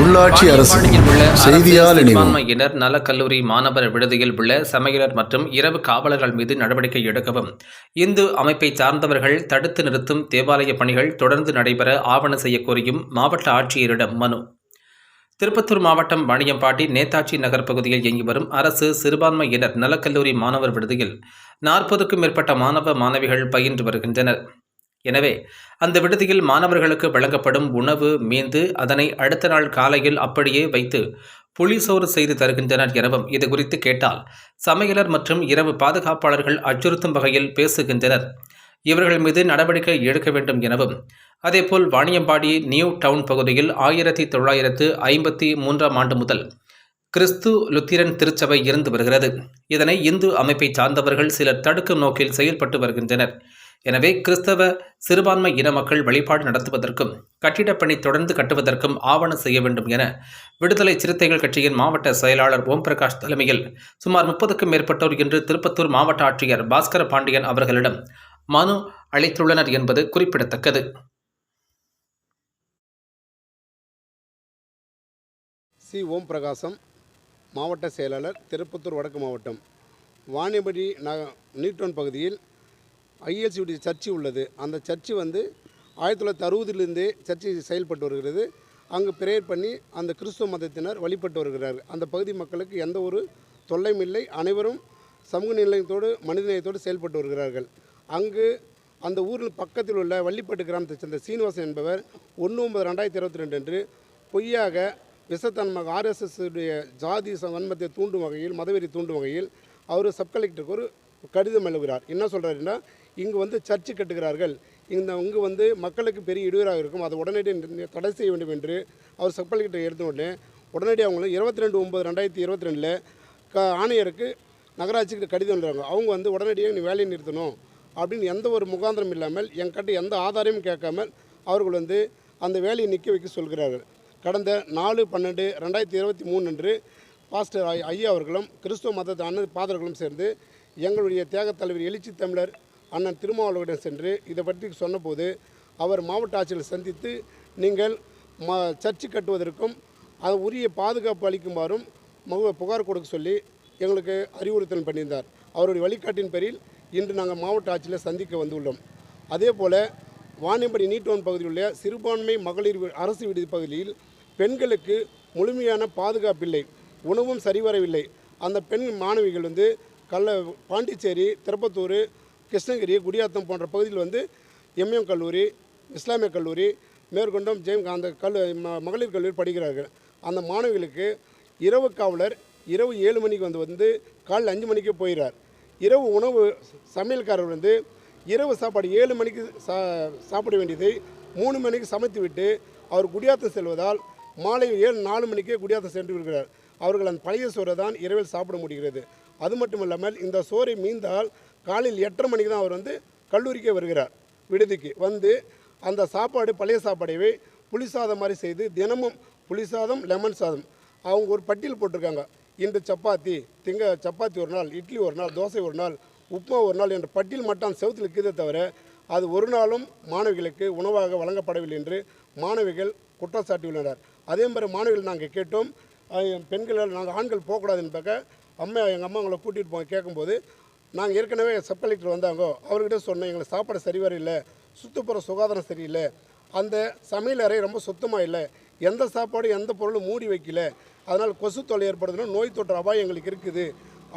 உள்ளாட்சி அரசு செய்தியால் இணைவோம். சிறுபான்மையினர் நலக்கல்லூரி மாணவர் விடுதியில் உள்ள சமையலர் மற்றும் இரவு காவலர்கள் மீது நடவடிக்கை எடுக்கவும். இந்து அமைப்பை சார்ந்தவர்கள் தடுத்து நிறுத்தும் தேவாலய பணிகள் தொடர்ந்து நடைபெற ஆவண செய்ய கோரியும் மாவட்ட ஆட்சியரிடம் மனு. திருப்பத்தூர் மாவட்டம் வாணியம்பாடி நேதாஜி நகர் பகுதியில் இயங்கி வரும் அரசு சிறுபான்மையினர் நலக்கல்லூரி மாணவர் விடுதியில் நாற்பதுக்கும் மேற்பட்ட மாணவ மாணவிகள் பயின்று வருகின்றனர். எனவே அந்த விடுதியில் மாணவர்களுக்கு வழங்கப்படும் உணவு மீந்து அதனை அடுத்த நாள் காலையில் அப்படியே வைத்து புளிசோறு செய்து தருகின்றனர் எனவும் இது குறித்து கேட்டால் சமையலர் மற்றும் இரவு பாதுகாப்பாளர்கள் அச்சுறுத்தும் வகையில் பேசுகின்றனர். இவர்கள் மீது நடவடிக்கை எடுக்க வேண்டும் எனவும் அதேபோல் வாணியம்பாடி நியூ டவுன் பகுதியில் ஆயிரத்தி தொள்ளாயிரத்து ஐம்பத்தி மூன்றாம் ஆண்டு முதல் கிறிஸ்து லுத்திரன் திருச்சபை இருந்து வருகிறது. இதனை இந்து அமைப்பை சார்ந்தவர்கள் சிலர் தடுக்கும் நோக்கில் செயல்பட்டு வருகின்றனர். எனவே கிறிஸ்தவ சிறுபான்மை இன மக்கள் வழிபாடு நடத்துவதற்கும் கட்டிடப்பணி தொடர்ந்து கட்டுவதற்கும் ஆவணம் செய்ய வேண்டும் என விடுதலை சிறுத்தைகள் கட்சியின் மாவட்ட செயலாளர் ஓம் பிரகாஷ் தலைமையில் சுமார் முப்பதுக்கும் மேற்பட்டோர் இன்று திருப்பத்தூர் மாவட்ட ஆட்சியர் பாஸ்கர பாண்டியன் அவர்களிடம் மனு அளித்துள்ளனர் என்பது குறிப்பிடத்தக்கது. சி. ஓம் பிரகாசம் மாவட்ட செயலாளர் திருப்பத்தூர் வடக்கு மாவட்டம் வாணிபடி ந நீட்டோன் பகுதியில் ஐஎல்சியுடைய சர்ச்சு உள்ளது. அந்த சர்ச்சு வந்து ஆயிரத்தி தொள்ளாயிரத்தி அறுபதுலேருந்தே சர்ச்சு செயல்பட்டு வருகிறது. அங்கு பிரேயர் பண்ணி அந்த கிறிஸ்துவ மதத்தினர் வழிபட்டு வருகிறார்கள் அந்த பகுதி மக்களுக்கு எந்த ஒரு தொல்லையும் இல்லை. அனைவரும் சமூக நிலையத்தோடு மனிதநேயத்தோடு செயல்பட்டு வருகிறார்கள். அங்கு அந்த ஊரில் பக்கத்தில் உள்ள வள்ளிப்பட்டு கிராமத்தை சேர்ந்த சீனிவாசன் என்பவர் ஒன்று ஒன்பது ரெண்டாயிரத்தி இருபத்தி ரெண்டு அன்று பொய்யாக விசத்தன்மக ஆர்எஸ்எஸ் உடைய ஜாதி ச- வன்மத்தை தூண்டும் வகையில் மதவெறி தூண்டும் வகையில் அவர் சப் கலெக்டருக்கு ஒரு கடிதம் எழுகிறார் என்ன சொல்கிறாருன்னா இங்கு வந்து சர்ச்சு கட்டுகிறார்கள். இந்த இங்கு வந்து மக்களுக்கு பெரிய இடையூறாக இருக்கும். அதை உடனடியாக தடை செய்ய வேண்டும் என்று அவர் சப் கலெக்டர் எடுத்த உடனே உடனடியாக அவங்களும் இருபத்தி ரெண்டு ஒம்பது ரெண்டாயிரத்தி இருபத்தி ரெண்டில் க ஆணையருக்கு நகராட்சிக்கு கடிதம் எழுதுறாங்க. அவங்க வந்து உடனடியாக நீ வேலையை நிறுத்தணும் அப்படின்னு எந்த ஒரு முகாந்திரம் இல்லாமல் என்கிட்ட எந்த ஆதாரமும் கேட்காமல் அவர்கள் வந்து அந்த வேலையை நிற்க வைக்க சொல்கிறார்கள். கடந்த நாலு பன்னெண்டு ரெண்டாயிரத்தி இருபத்தி மூணு அன்று பாஸ்டர் ஐ- ஐயா அவர்களும் கிறிஸ்துவ மதத்தை அண்ணன் பாதர்களும் சேர்ந்து எங்களுடைய தேக தலைவர் எழுச்சி தமிழர் அண்ணன் திருமாவளவரிடம் சென்று இதை பற்றி சொன்னபோது அவர் மாவட்ட ஆட்சியில் சந்தித்து நீங்கள் ம சர்ச்சு கட்டுவதற்கும் அது உரிய பாதுகாப்பு அளிக்குமாறும் மகு புகார் கொடுக்க சொல்லி எங்களுக்கு அறிவுறுத்தல் பண்ணியிருந்தார். அவருடைய வழிகாட்டின் பேரில் இன்று நாங்கள் மாவட்ட ஆட்சியில் சந்திக்க வந்துள்ளோம். அதே போல் வாணியம்படி நீட்டோன் பகுதியில் உள்ள சிறுபான்மை மகளிர் அரசு விடுதி பகுதியில் பெண்களுக்கு முழுமையான பாதுகாப்பில்லை உணவும் சரிவரவில்லை. அந்த பெண் மாணவிகள் வந்து கள்ள பாண்டிச்சேரி திருப்பத்தூர் கிருஷ்ணகிரி குடியாத்தம் போன்ற பகுதியில் வந்து எம்எம் கல்லூரி இஸ்லாமிய கல்லூரி மேற்கொண்டும் ஜெயம் அந்த கல் ம- மகளிர் கல்லூரி படிக்கிறார்கள். அந்த மாணவிகளுக்கு இரவு காவலர் இரவு ஏழு மணிக்கு வந்து வந்து காலைல அஞ்சு மணிக்கு போயிடுறார் இரவு உணவு சமையல்காரர் வந்து இரவு சாப்பாடு ஏழு மணிக்கு சா சாப்பிட வேண்டியதை மூணு மணிக்கு சமைத்து விட்டு அவர் குடியாத்தம் செல்வதால் மாலை ஏழு நாலு மணிக்கே குடியாத்தம் சென்று விடுகிறார். அவர்கள் அந்த பழைய சோறை தான் இரவில் சாப்பிட முடிகிறது. அது மட்டும் இல்லாமல் இந்த சோறை மீந்தால் காலையில் எட்டரை மணிக்கு தான் அவர் வந்து கல்லூரிக்கே வருகிறார் விடுதிக்கு. வந்து அந்த சாப்பாடு பழைய சாப்பாடையவே புளி சாதம் மாதிரி செய்து தினமும் புளி சாதம் லெமன் சாதம். அவங்க ஒரு பட்டியல் போட்டிருக்காங்க. இன்று சப்பாத்தி திங்க சப்பாத்தி ஒரு நாள் இட்லி ஒரு நாள் தோசை ஒரு நாள் உப்புமா ஒரு நாள் என்ற பட்டியல் மட்டும் செவத்தில் இருக்கிறதே தவிர அது ஒரு நாளும் மாணவிகளுக்கு உணவாக வழங்கப்படவில்லை என்று மாணவிகள் குற்றம் சாட்டியுள்ளனர் அதே மாதிரி மாணவிகள் நாங்கள் கேட்டோம் பெண்களால் பெண்கள் நாங்கள் ஆண்கள் போகக்கூடாதுன்னு பார்க்க அம்மா எங்கள் அம்மா அவங்கள கூட்டிகிட்டு போக கேட்கும்போது நாங்கள் ஏற்கனவே சப் கலெக்டர் வந்தாங்க அவர்கிட்ட சொன்னோம் எங்களுக்கு சாப்பாடு சரிவர இல்லை சுற்றுப்புற சுகாதாரம் சரியில்லை அந்த சமையல் அறை ரொம்ப சுத்தமாக இல்லை எந்த சாப்பாடும் எந்த பொருளும் மூடி வைக்கல அதனால் கொசு தொல்லை ஏற்படுதுன்னா நோய் தொற்று அபாயம் எங்களுக்கு இருக்குது.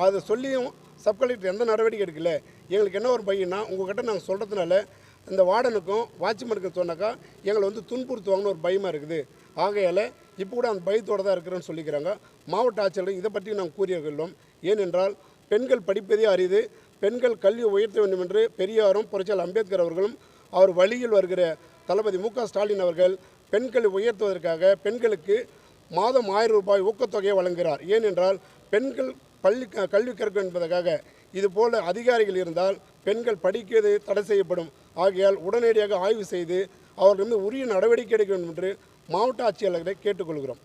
அதை சொல்லியும் சப் கலெக்டர் எந்த நடவடிக்கை எடுக்கல எங்களுக்கு என்ன ஒரு பையனா உங்கள்கிட்ட நாங்கள் சொல்கிறதுனால இந்த வார்டனுக்கும் வாட்ச்மேனுக்கும் சொன்னாக்கா எங்களை வந்து துன்புறுத்துவாங்கன்னு ஒரு பயமாக இருக்குது. ஆகையால் இப்போ கூட அந்த பயத்தோடு தான் இருக்கிறேன்னு சொல்லிக்கிறாங்க. மாவட்ட ஆட்சியர்கள் இதை பற்றி நாங்கள் கூறியிருக்கிறோம். ஏனென்றால் பெண்கள் படிப்பதே அரிது. பெண்கள் கல்வி உயர்த்த வேண்டும் என்று பெரியாரும் புரட்சியாளர் அம்பேத்கர் அவர்களும் அவர் வழியில் வருகிற தளபதி மு ஸ்டாலின் அவர்கள் பெண்களை உயர்த்துவதற்காக பெண்களுக்கு மாதம் ஆயிரம் ரூபாய் ஊக்கத்தொகையை வழங்குகிறார். ஏனென்றால் பெண்கள் பள்ளி க- கல்வி கற்கும் என்பதற்காக இதுபோல அதிகாரிகள் இருந்தால் பெண்கள் படிக்கிறது தடை செய்யப்படும். ஆகையால் உடனடியாக ஆய்வு செய்து அவர்கள் மீது உரிய நடவடிக்கை எடுக்க வேண்டும் என்று மாவட்ட ஆட்சியாளர்களை கேட்டுக்கொள்கிறோம்.